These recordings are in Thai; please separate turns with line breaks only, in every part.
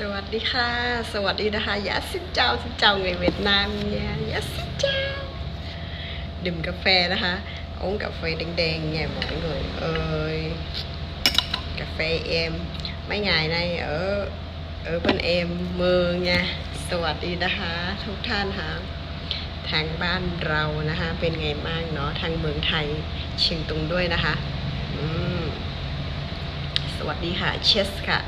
สวัสดีค่ะ สวัสดีนะคะยาสินเจ้าสินเจ้า người Việt Nam nha ยาสินเจ้าดื่มกาแฟนะคะ uống cà phê đen đen nha mọi người ơi cà phê em mấy ngày nay ở ở bên em mưa nha สวัสดีนะคะ ทุกท่านค่ะทางบ้านเรานะคะ เป็นไงบ้างเนาะทางเมืองไทยเชียงตุงด้วยนะคะอืมสวัสดีค่ะเชสค่ะ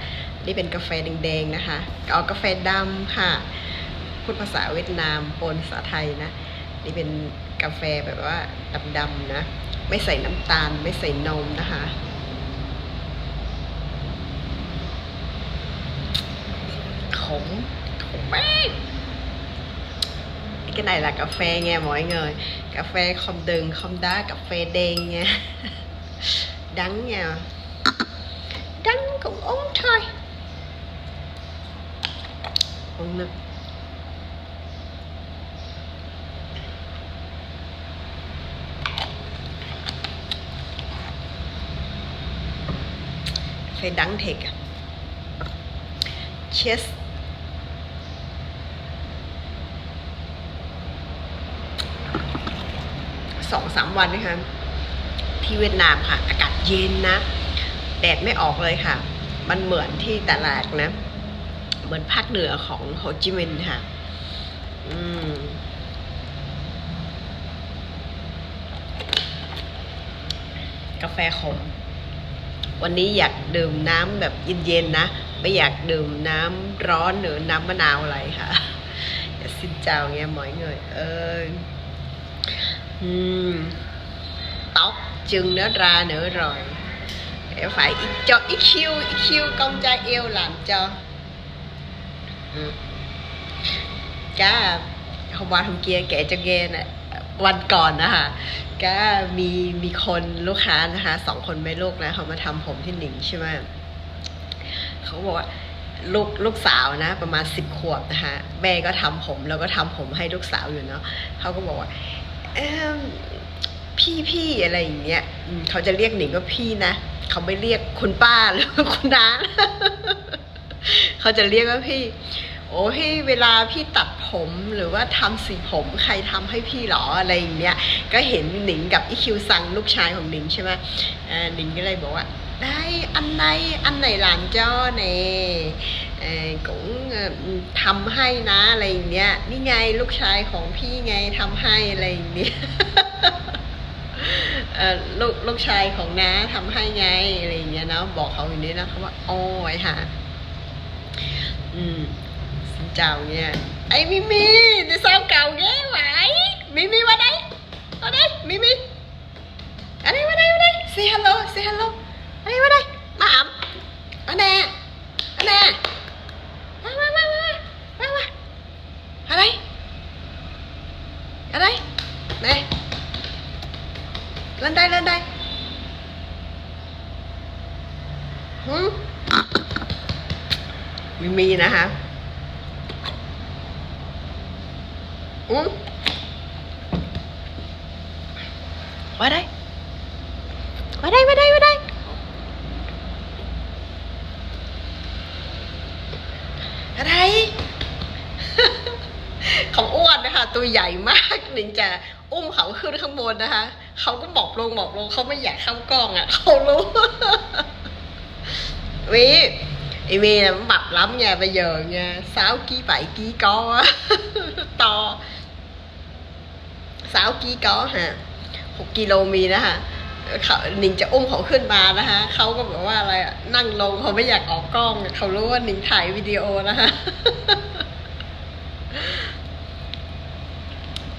นี่เป็นกาแฟแดงๆนะคะเอากาแฟดำค่ะ พูดภาษาเวียดนามปนภาษาไทยนะ นี่เป็นกาแฟแบบว่าดำๆนะ ไม่ใส่น้ำตาล ไม่ใส่นมนะคะ ขม ขมมาก cái này là cà phê nha mọi người cà phê không đường không đá cà phê đen nha đắng nha đắng cũng uống thôi uống nước phải đắng thiệt à cheers สองสามวันนะคะ ที่เวียดนามค่ะ อากาศเย็นนะ แดดไม่ออกเลยค่ะ มันเหมือนที่ตลาดนะ เหมือนภาคเหนือของโฮจิมินห์ค่ะ อืมกาแฟขม วันนี้อยากดื่มน้ำแบบเย็นๆนะ ไม่อยากดื่มน้ำร้อนหรือน้ำมะนาวอะไรค่ะอย่าสิ้นเจ้าเงี้ย mọi người ơi Ừm, tóc chừng nó ra nữa rồi để phải cho EQ EQ con trai yêu làm cho ừ. cá hôm qua hôm kia kể cho nghe nè วันก่อนนะคะก็มีมีคนลูกค้านะคะสองคนแม่ลูกนะเขามาทำผมที่หนิงใช่ไหมเขาบอกว่าลูกลูกสาวนะ ประมาณสิบขวบนะคะแม่ก็ทำผม แล้วก็ทำผมให้ลูกสาวอยู่เนาะเขาก็บอกว่าเอิ่มพี่พี่อะไรอย่างเงี้ยเขาจะเรียกหนิงว่าพี่นะเขาไม่เรียกคุณป้าหรือคุณน้าเขาจะเรียกว่าพี่ โอ้พี่เวลาพี่ตัดผมหรือว่าทำสีผมใครทำให้พี่หรออะไรอย่างเงี้ย ก็เห็นหนิงกับอีคิวซังลูกชายของหนิงใช่ไหมหนิงก็เลยบอกว่า ได้อันไหนอันไหนหลานจ้อเน่เอ่อ cũng เอ่อทำให้นะอะไรอย่างเงี้ยนี่ไงลูกชายของพี่ไงทำให้อะไรอย่างเงี้ยลูกลูกชายของน้าทำให้ไงอะไรอย่างเงี้ยเนาะบอกเขาอย่างนี้นะเขาว่าโอ้ยฮะอืม สินเจ้าเนี่ยไอ้มิมี่ใน sao cầu ghé vậy Mimi qua đây qua đây Mimi ở đây qua đây qua đây say hello say hello ở đây qua đây má ẩm ở nè ở nè qua qua qua qua qua qua ở đây ở đây nè lên đây lên đây Hử? Mimi nè hả Ừ. Qua đây Qua đây, qua đây, qua đây Ở đây เขาอ้วนนะคะ ตัวใหญ่มากหนิงจะอุ้มเขาขึ้นข้างบนนะคะ เขาก็บอกลงบอกลงเขาไม่อยากเข้ากล้องอะเขารู้ Vì Ý vì là mập lắm nha Bây giờ nha 6 kg 7 kg có á To 6 kg có hả 6กิโลมีนะคะเขาหนิงจะอุ้มเขาขึ้นมานะคะเขาก็บอกว่าอะไรนั่งลงเขาไม่อยากออกกล้องเขารู้ว่าหนิงถ่ายวิดีโอนะคะ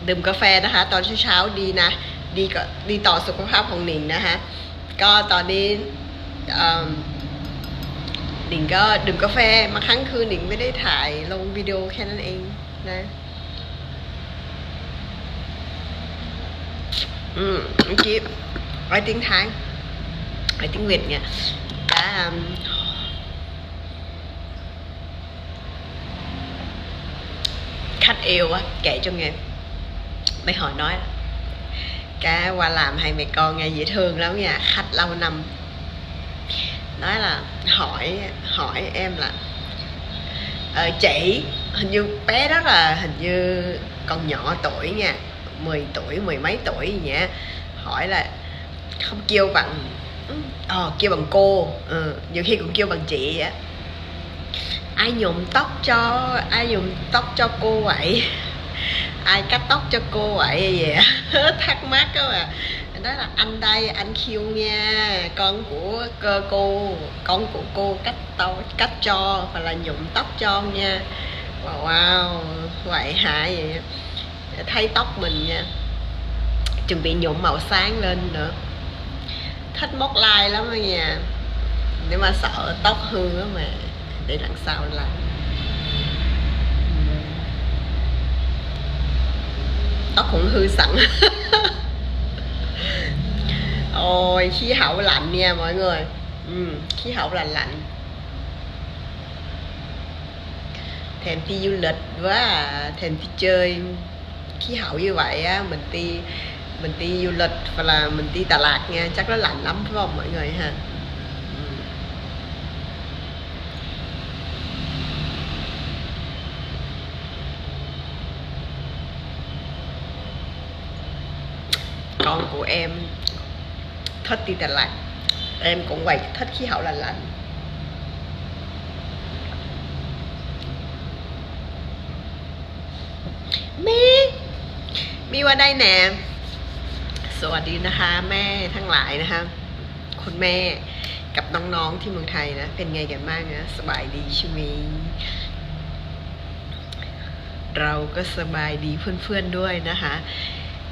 ดื่มกาแฟนะคะ ตอนเช้าๆดีนะ ดีก็ดีต่อสุขภาพของหนิงนะคะ ก็ตอนนี้หนิงก็ดื่มกาแฟมาครั้งคืนหนิงไม่ได้ถ่ายลงวิดีโอแค่นั้นเองนะ ừ, chị nói tiếng Thái. Nói tiếng Việt nha. Đã um, khách yêu á kể cho nghe. Mấy hồi nói cái qua làm hai mẹ con nghe dễ thương lắm nha khách lâu năm. Nói là hỏi hỏi em là ờ, chị hình như bé đó là hình như còn nhỏ tuổi nha. 10 tuổi mười mấy tuổi gì nhỉ? Hỏi là không kêu bằng ờ kêu bằng cô ừ, nhiều khi cũng kêu bằng chị á. Ai nhuộm tóc cho ai nhuộm tóc cho cô vậy ai cắt tóc cho cô vậy vậy thắc mắc đó mà đó là anh đây anh khiêu nha con của cơ cô con của cô cắt tóc cắt cho hoặc là nhuộm tóc cho nha. Wow, wow vậy hả vậy? Thay tóc mình nha. Chuẩn bị nhuộm màu sáng lên nữa. Thích móc like lắm ở nha. Nếu mà sợ tóc hư á mà để lần sau làm tóc cũng hư sẵn. Ôi khí hậu lạnh nha mọi người. Ừ, khí hậu là lạnh. Thèm đi du lịch quá à. thèm đi chơi khí hậu như vậy á, mình đi mình đi du lịch hoặc là mình đi Đà Lạt nha, chắc nó lạnh lắm phải không mọi người ha? Ừ. Con của em thích đi Đà Lạt. Em cũng vậy, thích khí hậu là lạnh. Mi mi qua đây nè สวัสดีนะคะ แม่ทั้งหลายนะคะ คุณแม่กับน้องๆที่เมืองไทยนะ เป็นไงกันบ้างนะสบายดีใช่ไหมเราก็สบายดีเพื่อนๆด้วยนะคะ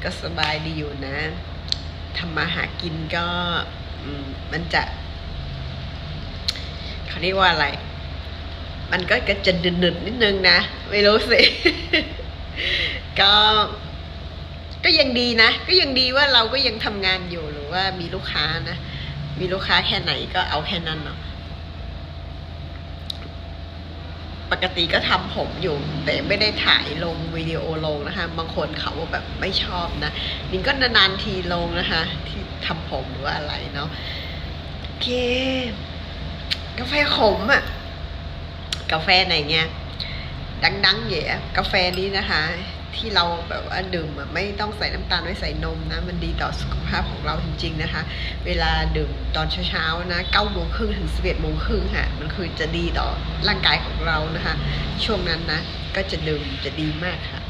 ก็สบายดีอยู่นะทำมาหากินก็มมันจะเขาเรียกว่าอะไร มันก็จะดึนๆนิดนึงนะ ไม่รู้สิ ก็ ก็ยังดีนะ ก็ยังดีว่าเราก็ยังทำงานอยู่หรือว่ามีลูกค้านะ มีลูกค้าแค่ไหนก็เอาแค่นั้นเนาะปกติก็ทำผมอยู่ แต่ไม่ได้ถ่ายลงวิดีโอลงนะคะ บางคนเขาแบบไม่ชอบนะนิงก็นานๆทีลงนะคะ ที่ทำผมหรือว่าอะไรเนาะโอเค กาแฟขมอะ่ะ กาแฟไหนเงี้ยดังๆเย่กาแฟนี้นะคะ ที่เราแบบว่าดื่มไม่ต้องใส่น้ำตาลไม่ใส่นมนะ มันดีต่อสุขภาพของเราจริง ๆนะคะ เวลาดื่มตอนเช้าๆนะเก้าโมงครึ่งถึงสิบเอ็ดโมงครึ่งค่ะมันคือจะดีต่อร่างกายของเรานะคะ ช่วงนั้นนะก็จะดื่มจะดีมากค่ะ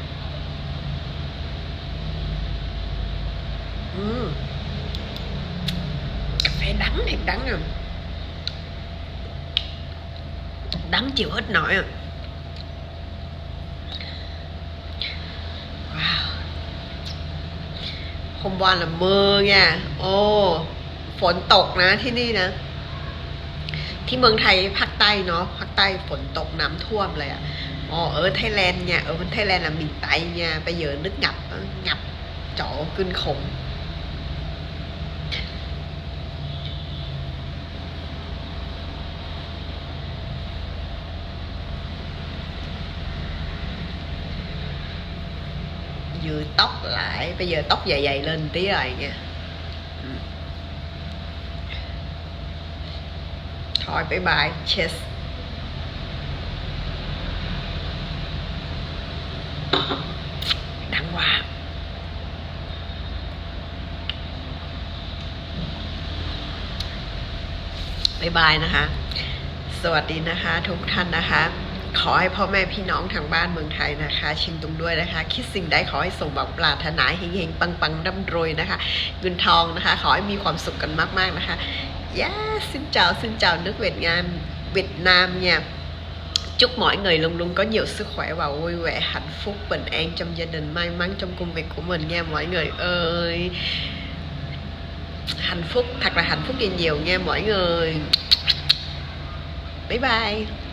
อืมกาแฟ đắng thiệt đắng à đắng chịu hết nổi à wow มวานละเมอไงโอ้ฝนตกนะที่นี่นะ ที่เมืองไทยภาคใต้เนาะภาคใต้ฝนตกน้ำท่วมเลยอะอ๋อเออไทยแลนด์เนี่ยเออมันไทยแลนด์อะมีไตเนี่ยไปเยอะนึกงับงับเจาะขึ้นขม vừa tóc lại bây giờ tóc dài dài lên tí rồi nha Ừ. thôi bye bye cheers đắng quáบายบายนะคะ สวัสดีนะคะ ทุกท่านนะคะ ขอให้พ่อแม่พี่น้องทางบ้านเมืองไทยนะคะ ชิงตุงด้วยนะคะ คิดสิ่งใดขอให้สมหวังปรารถนาเฮงๆปังๆร่ำรวยนะคะเงินทองนะคะ ขอให้มีความสุขกันมากๆนะคะย่า xin chào xin chào nước Việt Nam Việt Nam nha chúc mọi người luôn luôn có nhiều sức khỏe và vui vẻ hạnh phúc bình an trong gia đình may mắn trong công việc của mình nha mọi người ơi hạnh phúc thật là hạnh phúc nhiều nhiều nha mọi người bye bye